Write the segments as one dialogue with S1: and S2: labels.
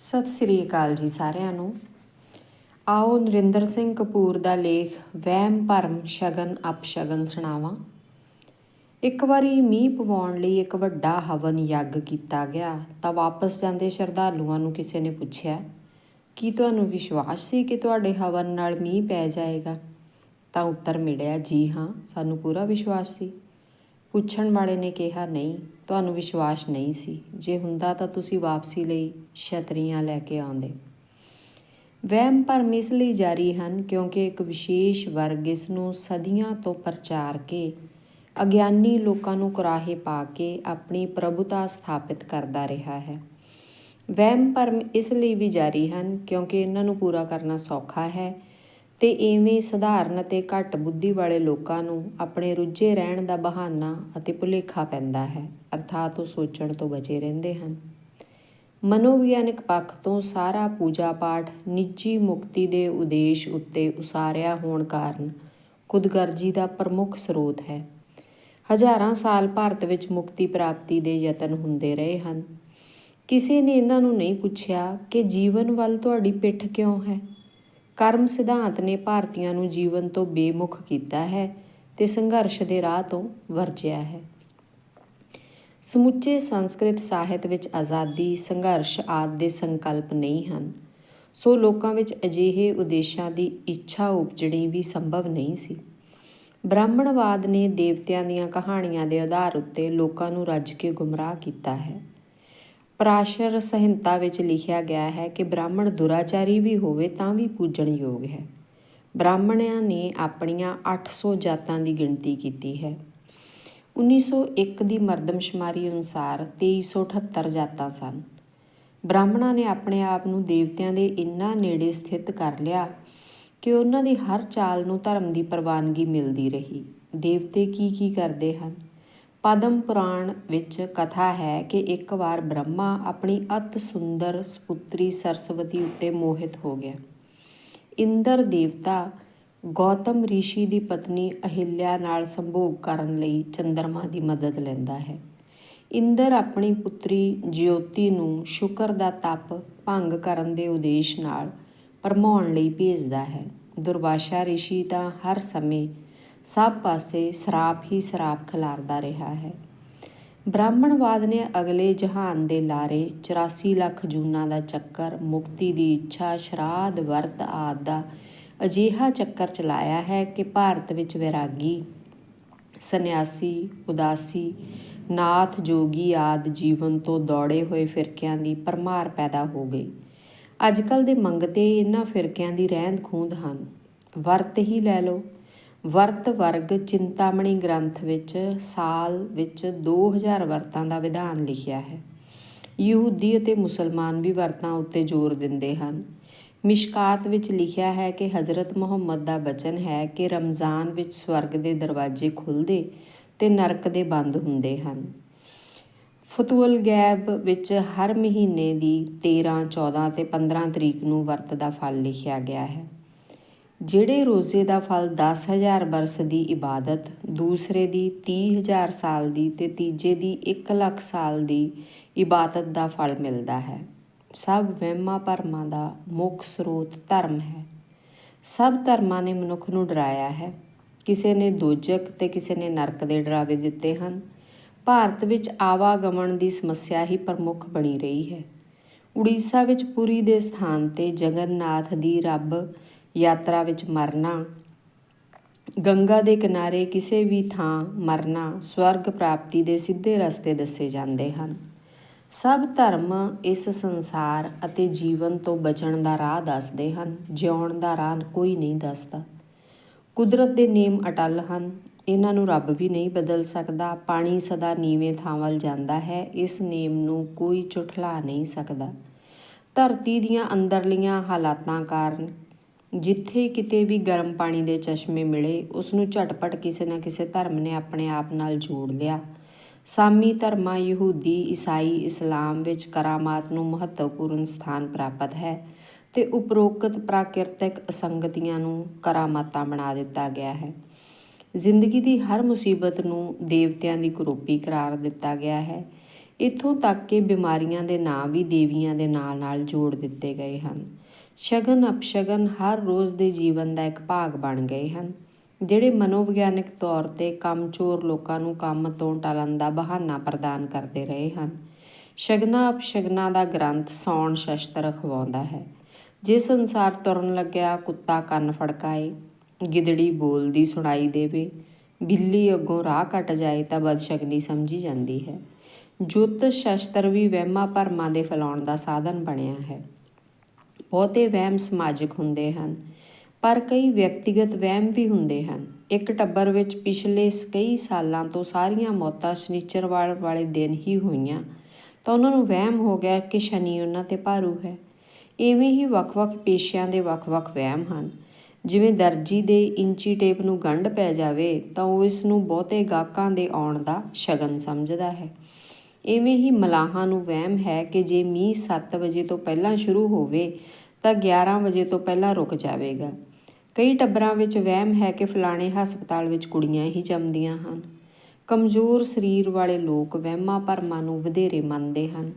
S1: ਸਤਿ ਸ੍ਰੀ ਅਕਾਲ ਜੀ ਸਾਰਿਆਂ ਨੂੰ। ਆਓ ਨਰਿੰਦਰ ਸਿੰਘ ਕਪੂਰ ਦਾ ਲੇਖ ਵਹਿਮ, ਭਰਮ, ਸ਼ਗਨ, ਅਪਸ਼ਗਨ ਸੁਣਾਵਾਂ। ਇੱਕ ਵਾਰੀ ਮੀਂਹ ਪਵਾਉਣ ਲਈ ਇੱਕ ਵੱਡਾ ਹਵਨ ਯੱਗ ਕੀਤਾ ਗਿਆ, ਤਾਂ ਵਾਪਸ ਜਾਂਦੇ ਸ਼ਰਧਾਲੂਆਂ ਨੂੰ ਕਿਸੇ ਨੇ ਪੁੱਛਿਆ, ਕੀ ਤੁਹਾਨੂੰ ਵਿਸ਼ਵਾਸ ਸੀ ਕਿ ਤੁਹਾਡੇ ਹਵਨ ਨਾਲ ਮੀਂਹ ਪੈ ਜਾਏਗਾ? ਤਾਂ ਉੱਤਰ ਮਿਲਿਆ, ਜੀ ਹਾਂ, ਸਾਨੂੰ ਪੂਰਾ ਵਿਸ਼ਵਾਸ ਸੀ। ਪੁੱਛਣ ਵਾਲੇ ਨੇ ਕਿਹਾ, ਨਹੀਂ, ਤੁਹਾਨੂੰ ਵਿਸ਼ਵਾਸ ਨਹੀਂ ਸੀ। ਜੇ ਹੁੰਦਾ ਤਾਂ ਤੁਸੀਂ ਵਾਪਸੀ ਲਈ ਛਤਰੀਆਂ ਲੈ ਕੇ ਆਉਂਦੇ। ਵਹਿਮ ਭਰਮ ਇਸ ਲਈ ਜਾਰੀ ਹਨ ਕਿਉਂਕਿ ਇੱਕ ਵਿਸ਼ੇਸ਼ ਵਰਗ ਇਸ ਨੂੰ ਸਦੀਆਂ ਤੋਂ ਪ੍ਰਚਾਰ ਕੇ, ਅਗਿਆਨੀ ਲੋਕਾਂ ਨੂੰ ਕੁਰਾਹੇ ਪਾ ਕੇ ਆਪਣੀ ਪ੍ਰਭੂਤਾ ਸਥਾਪਿਤ ਕਰਦਾ ਰਿਹਾ ਹੈ। ਵਹਿਮ ਭਰਮ ਇਸ ਲਈ ਵੀ ਜਾਰੀ ਹਨ ਕਿਉਂਕਿ ਇਹਨਾਂ ਨੂੰ ਪੂਰਾ ਕਰਨਾ ਸੌਖਾ ਹੈ ਤੇ ਇਵੇਂ ਸਧਾਰਨ ਅਤੇ ਘੱਟ ਬੁੱਧੀ ਵਾਲੇ ਲੋਕਾਂ ਨੂੰ ਆਪਣੇ ਰੁੱਝੇ ਰਹਿਣ ਦਾ ਬਹਾਨਾ ਅਤੇ ਭੁਲੇਖਾ ਪੈਂਦਾ ਹੈ, ਅਰਥਾਤ ਉਹ ਸੋਚਣ ਤੋਂ ਬਚੇ ਰਹਿੰਦੇ ਹਨ। ਮਨੋਵਿਗਿਆਨਿਕ ਪੱਖ ਤੋਂ ਸਾਰਾ ਪੂਜਾ ਪਾਠ ਨਿੱਜੀ ਮੁਕਤੀ ਦੇ ਉਦੇਸ਼ ਉੱਤੇ ਉਸਾਰਿਆ ਹੋਣ ਕਾਰਨ ਖੁਦਗਰਜੀ ਦਾ ਪ੍ਰਮੁੱਖ ਸਰੋਤ ਹੈ। ਹਜ਼ਾਰਾਂ ਸਾਲ ਭਾਰਤ ਵਿੱਚ ਮੁਕਤੀ ਪ੍ਰਾਪਤੀ ਦੇ ਯਤਨ ਹੁੰਦੇ ਰਹੇ ਹਨ। ਕਿਸੇ ਨੇ ਇਹਨਾਂ ਨੂੰ ਨਹੀਂ ਪੁੱਛਿਆ ਕਿ ਜੀਵਨ ਵੱਲ ਤੁਹਾਡੀ ਪਿੱਠ ਕਿਉਂ ਹੈ? ਕਰਮ ਸਿਧਾਂਤ ਨੇ ਭਾਰਤੀਆਂ ਨੂੰ ਜੀਵਨ ਤੋਂ ਬੇਮੁਖ ਕੀਤਾ ਹੈ ਤੇ ਸੰਘਰਸ਼ ਦੇ ਰਾਹ ਤੋਂ ਵਰਜਿਆ ਹੈ। ਸਮੁੱਚੇ ਸੰਸਕ੍ਰਿਤ ਸਾਹਿਤ ਵਿੱਚ ਆਜ਼ਾਦੀ, ਸੰਘਰਸ਼ ਆਦਿ ਦੇ ਸੰਕਲਪ ਨਹੀਂ ਹਨ। ਸੋ ਲੋਕਾਂ ਵਿੱਚ ਅਜਿਹੇ ਉਦੇਸ਼ਾਂ ਦੀ ਇੱਛਾ ਉਪਜਣੀ ਵੀ ਸੰਭਵ ਨਹੀਂ ਸੀ। ਬ੍ਰਾਹਮਣਵਾਦ ਨੇ ਦੇਵਤਿਆਂ ਦੀਆਂ ਕਹਾਣੀਆਂ ਦੇ ਆਧਾਰ ਉੱਤੇ ਲੋਕਾਂ ਨੂੰ ਰੱਜ ਕੇ ਗੁੰਮਰਾਹ ਕੀਤਾ ਹੈ। ਪਰਾਸ਼ਰ ਸੰਹਿਤਾ ਵਿੱਚ ਲਿਖਿਆ ਗਿਆ ਹੈ ਕਿ ਬ੍ਰਾਹਮਣ ਦੁਰਾਚਾਰੀ ਵੀ ਹੋਵੇ ਤਾਂ ਵੀ ਪੂਜਣ ਯੋਗ ਹੈ। ਬ੍ਰਾਹਮਣਿਆਂ ਨੇ ਆਪਣੀਆਂ 800 ਜਾਤਾਂ ਦੀ ਗਿਣਤੀ ਕੀਤੀ ਹੈ। 1901 ਦੀ ਮਰਦਮਸ਼ੁਮਾਰੀ ਅਨੁਸਾਰ 2378 ਜਾਤਾਂ ਸਨ। ਬ੍ਰਾਹਮਣਾਂ ਨੇ ਆਪਣੇ ਆਪ ਨੂੰ ਦੇਵਤਿਆਂ ਦੇ ਇੰਨਾ ਨੇੜੇ ਸਥਿਤ ਕਰ ਲਿਆ ਕਿ ਉਹਨਾਂ ਦੀ ਹਰ ਚਾਲ ਨੂੰ ਧਰਮ ਦੀ ਪ੍ਰਵਾਨਗੀ ਮਿਲਦੀ ਰਹੀ। ਦੇਵਤੇ ਕੀ ਕੀ ਕਰਦੇ ਹਨ? ਪਦਮ ਪੁਰਾਣ ਵਿੱਚ ਕਥਾ ਹੈ ਕਿ ਇੱਕ ਵਾਰ ਬ੍ਰਹਮਾ ਆਪਣੀ ਅਤ ਸੁੰਦਰ ਸੁਪੁੱਤਰੀ ਸਰਸਵਤੀ ਉੱਤੇ ਮੋਹਿਤ ਹੋ ਗਿਆ ਇੰਦਰ ਦੇਵਤਾ ਗੌਤਮ ઋષਿ ਦੀ ਪਤਨੀ ਅਹਿਲਿਆ ਨਾਲ ਸੰਭੋਗ ਕਰਨ ਲਈ ਚੰਦਰਮਾ ਦੀ ਮਦਦ ਲੈਂਦਾ ਹੈ ਇੰਦਰ ਆਪਣੀ ਪੁੱਤਰੀ ਜਿਉਤੀ ਨੂੰ ਸ਼ੁਕਰ ਦਾ ਤਪ ਭੰਗ ਕਰਨ ਦੇ ਉਦੇਸ਼ ਨਾਲ ਭਰਮਾਉਣ ਲਈ ਭੇਜਦਾ ਹੈ ਦੁਰਵਾਸ਼ਾ ઋષਿ ਤਾਂ ਹਰ ਸਮੇਂ ਸਭ ਪਾਸੇ ਸਰਾਪ ਹੀ ਸਰਾਪ ਖਿਲਾਰਦਾ ਰਿਹਾ ਹੈ। ਬ੍ਰਾਹਮਣਵਾਦ ਨੇ ਅਗਲੇ ਜਹਾਨ ਦੇ ਲਾਰੇ 84 ਲੱਖ ਜੂਨਾਂ ਦਾ ਚੱਕਰ, ਮੁਕਤੀ ਦੀ ਇੱਛਾ, ਸ਼ਰਾਧ, ਵਰਤ ਆਦ ਦਾ ਅਜੀਹਾ ਚੱਕਰ ਚਲਾਇਆ ਹੈ ਕਿ ਭਾਰਤ ਵਿੱਚ ਵਿਰਾਗੀ, ਸੰਨਿਆਸੀ, ਉਦਾਸੀ, ਨਾਥ ਜੋਗੀ ਆਦ ਜੀਵਨ ਤੋਂ ਦੌੜੇ ਹੋਏ ਫਿਰਕਿਆਂ ਦੀ ਪਰਮਾਰ ਪੈਦਾ ਹੋ ਗਈ। ਅੱਜਕੱਲ ਦੇ ਮੰਗਤੇ ਇਹਨਾਂ ਫਿਰਕਿਆਂ ਦੀ ਰਹਿੰਦ ਖੂੰਦ ਹਨ। ਵਰਤ ਹੀ ਲੈ ਲਓ। ਵਰਤ ਵਰਗ ਚਿੰਤਾਮਣੀ ਗ੍ਰੰਥ ਵਿੱਚ ਸਾਲ ਵਿੱਚ 2000 ਵਰਤਾਂ ਦਾ ਵਿਧਾਨ ਲਿਖਿਆ ਹੈ। ਯਹੂਦੀ ਅਤੇ ਮੁਸਲਮਾਨ ਵੀ ਵਰਤਾਂ ਉੱਤੇ ਜ਼ੋਰ ਦਿੰਦੇ ਹਨ। ਮਿਸ਼ਕਾਤ ਵਿੱਚ ਲਿਖਿਆ ਹੈ ਕਿ ਹਜ਼ਰਤ ਮੁਹੰਮਦ ਦਾ ਬਚਨ ਹੈ ਕਿ ਰਮਜ਼ਾਨ ਵਿੱਚ ਸਵਰਗ ਦੇ ਦਰਵਾਜ਼ੇ ਖੁੱਲਦੇ ਤੇ ਨਰਕ ਦੇ ਬੰਦ ਹੁੰਦੇ ਹਨ। ਫਤੂਲ ਗੈਬ ਵਿੱਚ ਹਰ ਮਹੀਨੇ ਦੀ 13 14 ਤੇ 15 ਤਰੀਕ ਨੂੰ ਵਰਤ ਦਾ ਫਲ ਲਿਖਿਆ ਗਿਆ ਹੈ। ਜਿਹੜੇ ਰੋਜ਼ੇ ਦਾ ਫਲ 10000 ਬਰਸ ਦੀ ਇਬਾਦਤ, ਦੂਸਰੇ ਦੀ 30000 ਸਾਲ ਦੀ ਤੇ ਤੀਜੇ ਦੀ 1 ਲੱਖ ਸਾਲ ਦੀ ਇਬਾਦਤ ਦਾ ਫਲ ਮਿਲਦਾ ਹੈ। ਸਭ ਵਹਿਮਾਂ ਭਰਮਾਂ ਦਾ ਮੁੱਖ ਸਰੋਤ ਧਰਮ ਹੈ। ਸਭ ਧਰਮਾਂ ਨੇ ਮਨੁੱਖ ਨੂੰ ਡਰਾਇਆ ਹੈ। ਕਿਸੇ ਨੇ ਦੋਜਕ ਤੇ ਕਿਸੇ ਨੇ ਨਰਕ ਦੇ ਡਰਾਵੇ ਦਿੱਤੇ ਹਨ। ਭਾਰਤ ਵਿੱਚ ਆਵਾਗਮਨ ਦੀ ਸਮੱਸਿਆ ਹੀ ਪ੍ਰਮੁੱਖ ਬਣੀ ਰਹੀ ਹੈ। ਉੜੀਸਾ ਵਿੱਚ ਪੁਰੀ ਦੇ ਸਥਾਨ ਤੇ ਜਗਨਨਾਥ ਦੀ ਰੱਬ ਯਾਤਰਾ ਵਿੱਚ ਮਰਨਾ। ਗੰਗਾ ਦੇ ਕਿਨਾਰੇ ਕਿਸੇ ਵੀ ਥਾਂ ਮਰਨਾ ਸਵਰਗ ਪ੍ਰਾਪਤੀ ਦੇ ਸਿੱਧੇ ਰਸਤੇ ਦੱਸੇ ਜਾਂਦੇ ਹਨ। ਸਭ ਧਰਮ ਇਸ ਸੰਸਾਰ ਅਤੇ ਜੀਵਨ ਤੋਂ ਬਚਣ ਦਾ ਰਾਹ ਦੱਸਦੇ ਹਨ, ਜਿਉਣ ਦਾ ਰਾਹ ਕੋਈ ਨਹੀਂ ਦੱਸਦਾ। ਕੁਦਰਤ ਦੇ ਨੇਮ ਅਟਲ ਹਨ, ਇਹਨਾਂ ਨੂੰ ਰੱਬ ਵੀ ਨਹੀਂ ਬਦਲ ਸਕਦਾ, ਪਾਣੀ ਸਦਾ ਨੀਵੇਂ ਥਾਂ ਵੱਲ ਜਾਂਦਾ ਹੈ, ਇਸ ਨੇਮ ਨੂੰ ਕੋਈ ਝੁਠਲਾ ਨਹੀਂ ਸਕਦਾ। ਧਰਤੀ ਦੀਆਂ ਅੰਦਰਲੀਆਂ ਹਾਲਾਤਾਂ ਕਾਰਨ ਜਿੱਥੇ ਕਿਤੇ ਵੀ ਗਰਮ ਪਾਣੀ ਦੇ ਚਸ਼ਮੇ ਮਿਲੇ ਉਸ ਨੂੰ ਝਟਪਟ ਕਿਸੇ ਨਾ ਕਿਸੇ ਧਰਮ ਨੇ ਆਪਣੇ ਆਪ ਨਾਲ ਜੋੜ ਲਿਆ। ਸਾਮੀ ਧਰਮਾਂ ਯਹੂਦੀ ਈਸਾਈ ਇਸਲਾਮ ਵਿੱਚ ਕਰਾਮਾਤ ਨੂੰ ਮਹੱਤਵਪੂਰਨ ਸਥਾਨ ਪ੍ਰਾਪਤ ਹੈ ਤੇ ਉਪਰੋਕਤ ਪ੍ਰਾਕਿਰਤਿਕ ਅਸੰਗਤੀਆਂ ਨੂੰ ਕਰਾਮਾਤਾਂ ਬਣਾ ਦਿੱਤਾ ਗਿਆ ਹੈ। ਜ਼ਿੰਦਗੀ ਦੀ ਹਰ ਮੁਸੀਬਤ ਨੂੰ ਦੇਵਤਿਆਂ ਦੀ ਕਰੋਪੀ ਕਰਾਰ ਦਿੱਤਾ ਗਿਆ ਹੈ। ਇੱਥੋਂ ਤੱਕ ਕਿ ਬਿਮਾਰੀਆਂ ਦੇ ਨਾਂ ਵੀ ਦੇਵੀਆਂ ਦੇ ਨਾਂ ਨਾਲ ਜੋੜ ਦਿੱਤੇ ਗਏ ਹਨ। ਸ਼ਗਨ ਅਪਸ਼ਗਨ ਹਰ ਰੋਜ਼ ਦੇ ਜੀਵਨ ਦਾ ਇੱਕ ਭਾਗ ਬਣ ਗਏ ਹਨ, ਜਿਹੜੇ ਮਨੋਵਿਗਿਆਨਿਕ ਤੌਰ ਤੇ ਕੰਮਚੋਰ ਲੋਕਾਂ ਨੂੰ ਕੰਮ ਤੋਂ ਟਾਲਣ ਦਾ ਬਹਾਨਾ ਪ੍ਰਦਾਨ ਕਰਦੇ ਰਹੇ ਹਨ। ਸ਼ਗਨਾ ਅਪਸ਼ਗਨਾ ਦਾ ਗ੍ਰੰਥ ਸੌਣ ਸ਼ਸਤਰ ਅਖਵਾਉਂਦਾ ਹੈ। ਜਿਸ ਅਨੁਸਾਰ ਤੁਰਨ ਲੱਗਿਆ, ਕੁੱਤਾ ਕੰਨ ਫੜਕਾਏ, ਗਿਦੜੀ ਬੋਲਦੀ ਸੁਣਾਈ ਦੇਵੇ, ਬਿੱਲੀ ਅੱਗੋਂ ਰਾਹ ਕੱਟ ਜਾਏ ਤਾਂ ਬਦਸ਼ਗਨੀ ਸਮਝੀ ਜਾਂਦੀ ਹੈ। ਜੁੱਤ ਸ਼ਸਤਰ ਵੀ ਵਹਿਮਾਂ ਭਰਮਾਂ ਦੇ ਫੈਲਾਉਣ ਦਾ ਸਾਧਨ ਬਣਿਆ ਹੈ। ਬਹੁਤੇ ਵਹਿਮ ਸਮਾਜਿਕ ਹੁੰਦੇ ਹਨ, ਪਰ ਕਈ ਵਿਅਕਤੀਗਤ ਵਹਿਮ ਵੀ ਹੁੰਦੇ ਹਨ। ਇੱਕ ਟੱਬਰ ਵਿੱਚ ਪਿਛਲੇ ਸ- ਕਈ ਸਾਲਾਂ ਤੋਂ ਸਾਰੀਆਂ ਮੌਤਾਂ ਸ਼ਨੀਚਰਵਾਰ ਵਾਲੇ ਦਿਨ ਹੀ ਹੋਈਆਂ, ਤਾਂ ਉਹਨਾਂ ਨੂੰ ਵਹਿਮ ਹੋ ਗਿਆ ਕਿ ਸ਼ਨੀ ਉਹਨਾਂ ਤੇ ਭਾਰੂ ਹੈ। ਇਵੇਂ ਹੀ ਵੱਖ-ਵੱਖ ਪੇਸ਼ਿਆਂ ਦੇ ਵੱਖ-ਵੱਖ ਵਹਿਮ ਹਨ। ਜਿਵੇਂ ਦਰਜੀ ਦੇ ਇੰਚੀ ਟੇਪ ਨੂੰ ਗੰਢ ਪੈ ਜਾਵੇ, ਤਾਂ ਉਹ ਇਸ ਨੂੰ ਬਹੁਤੇ ਗਾਹਕਾਂ ਦੇ ਆਉਣ ਦਾ ਸ਼ਗਨ ਸਮਝਦਾ ਹੈ। ਇਵੇਂ ਹੀ ਮਲਾਹਾਂ ਨੂੰ ਵਹਿਮ ਹੈ ਕਿ ਜੇ ਮੀਂਹ 7 ਵਜੇ ਤੋਂ ਪਹਿਲਾਂ ਸ਼ੁਰੂ ਹੋਵੇ ਤਾਂ 11 ਵਜੇ ਤੋਂ ਪਹਿਲਾਂ ਰੁਕ ਜਾਵੇਗਾ। ਕਈ ਟੱਬਰਾਂ ਵਿੱਚ ਵਹਿਮ ਹੈ ਕਿ ਫਲਾਣੇ ਹਸਪਤਾਲ ਵਿੱਚ ਕੁੜੀਆਂ ਹੀ ਜੰਮਦੀਆਂ ਹਨ। ਕਮਜ਼ੋਰ ਸਰੀਰ ਵਾਲੇ ਲੋਕ ਵਹਿਮਾਂ ਭਰਮਾਂ ਨੂੰ ਵਧੇਰੇ ਮੰਨਦੇ ਹਨ।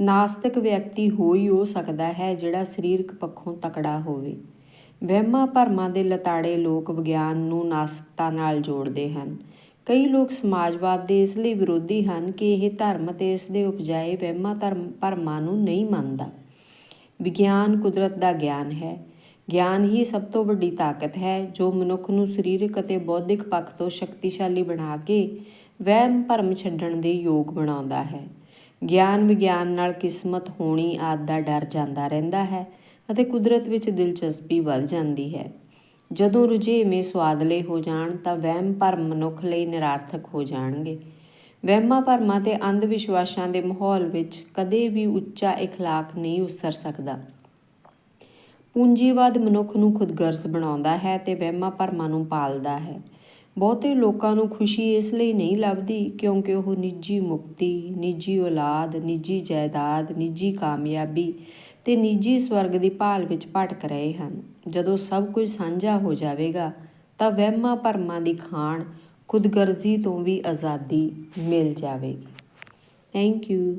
S1: ਨਾਸਤਿਕ ਵਿਅਕਤੀ ਹੋ ਹੀ ਹੋ ਸਕਦਾ ਹੈ ਜਿਹੜਾ ਸਰੀਰਕ ਪੱਖੋਂ ਤਕੜਾ ਹੋਵੇ। ਵਹਿਮਾਂ ਭਰਮਾਂ ਦੇ ਲਤਾੜੇ ਲੋਕ ਵਿਗਿਆਨ ਨੂੰ ਨਾਸਤਿਕਤਾ ਨਾਲ ਜੋੜਦੇ ਹਨ। ਕਈ ਲੋਕ ਸਮਾਜਵਾਦ ਦੇ ਇਸ ਲਈ ਵਿਰੋਧੀ ਹਨ ਕਿ ਇਹ ਧਰਮ ਤੇ ਇਸ ਦੇ ਉਪਜਾਏ ਵਹਿਮਾਂ ਧਰਮ ਭਰਮਾਂ ਨੂੰ ਨਹੀਂ ਮੰਨਦਾ। ਵਿਗਿਆਨ ਕੁਦਰਤ ਦਾ ਗਿਆਨ ਹੈ। ਗਿਆਨ ਹੀ ਸਭ ਤੋਂ ਵੱਡੀ ਤਾਕਤ ਹੈ, ਜੋ ਮਨੁੱਖ ਨੂੰ ਸਰੀਰਕ ਅਤੇ ਬੌਧਿਕ ਪੱਖ ਤੋਂ ਸ਼ਕਤੀਸ਼ਾਲੀ ਬਣਾ ਕੇ ਵਹਿਮ ਭਰਮ ਛੱਡਣ ਦੇ ਯੋਗ ਬਣਾਉਂਦਾ ਹੈ। ਗਿਆਨ ਵਿਗਿਆਨ ਨਾਲ ਕਿਸਮਤ ਹੋਣੀ ਆਦਿ ਦਾ ਡਰ ਜਾਂਦਾ ਰਹਿੰਦਾ ਹੈ ਅਤੇ ਕੁਦਰਤ ਵਿੱਚ ਦਿਲਚਸਪੀ ਵੱਧ ਜਾਂਦੀ ਹੈ। ਜਦੋਂ ਰੁਝੇਵੇਂ ਸਵਾਦਲੇ ਹੋ ਜਾਣ ਤਾਂ ਵਹਿਮ ਭਰਮ ਮਨੁੱਖ ਲਈ ਨਿਰਾਰਥਕ ਹੋ ਜਾਣਗੇ। ਵਹਿਮਾਂ ਭਰਮਾਂ ਤੇ ਅੰਧ ਵਿਸ਼ਵਾਸਾਂ ਦੇ ਮਾਹੌਲ ਵਿੱਚ ਕਦੇ ਵੀ ਉੱਚਾ اخلاق ਨਹੀਂ ਉਸਰ ਸਕਦਾ ਪੂੰਜੀਵਾਦ ਮਨੁੱਖ ਨੂੰ ਖੁਦਗਰਜ਼ ਬਣਾਉਂਦਾ ਹੈ ਤੇ ਵਹਿਮਾਂ ਭਰਮਾਂ ਨੂੰ ਪਾਲਦਾ ਹੈ ਬਹੁਤੇ ਲੋਕਾਂ ਨੂੰ ਖੁਸ਼ੀ ਇਸ ਲਈ ਨਹੀਂ ਲੱਭਦੀ ਕਿਉਂਕਿ ਉਹ ਨਿੱਜੀ ਮੁਕਤੀ ਨਿੱਜੀ ਔਲਾਦ ਨਿੱਜੀ ਜਾਇਦਾਦ ਨਿੱਜੀ ਕਾਮਯਾਬੀ ਤੇ ਨਿੱਜੀ ਸਵਰਗ ਦੀ ਭਾਲ ਵਿੱਚ ਭਟਕ ਰਹੇ ਹਨ ਜਦੋਂ ਸਭ ਕੁਝ ਸਾਂਝਾ ਹੋ ਜਾਵੇਗਾ ਤਾਂ ਵਹਿਮਾਂ ਭਰਮਾਂ ਦੀ ਖਾਣ ਖੁਦਗਰਜ਼ੀ ਤੋਂ ਵੀ ਆਜ਼ਾਦੀ ਮਿਲ ਜਾਵੇਗੀ। Thank you